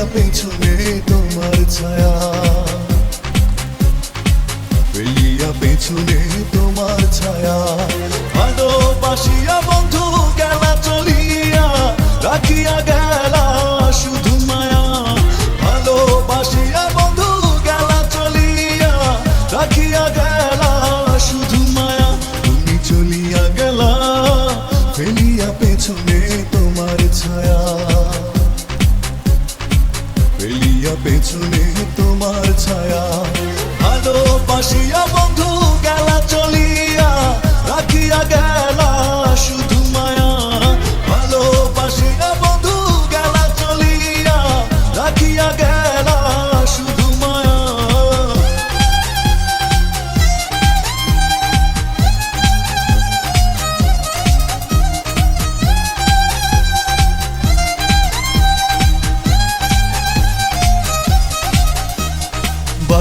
না পেছনে তোমার ছায়া পেলিয়া পেছনে তোমার ছায়া। ভালোবাসিয়া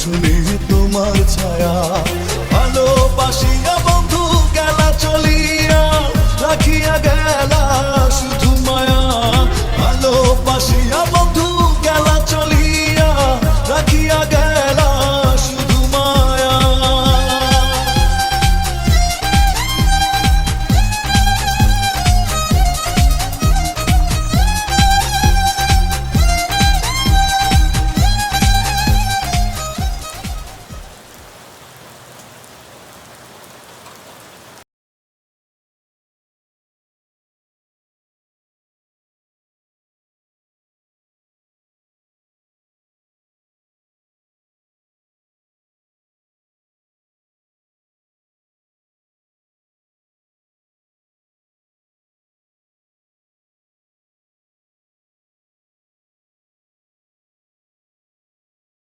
ফেলিয়া তোমার ছায়া। ভালোবাসিয়া বন্ধু গেলা চলিয়া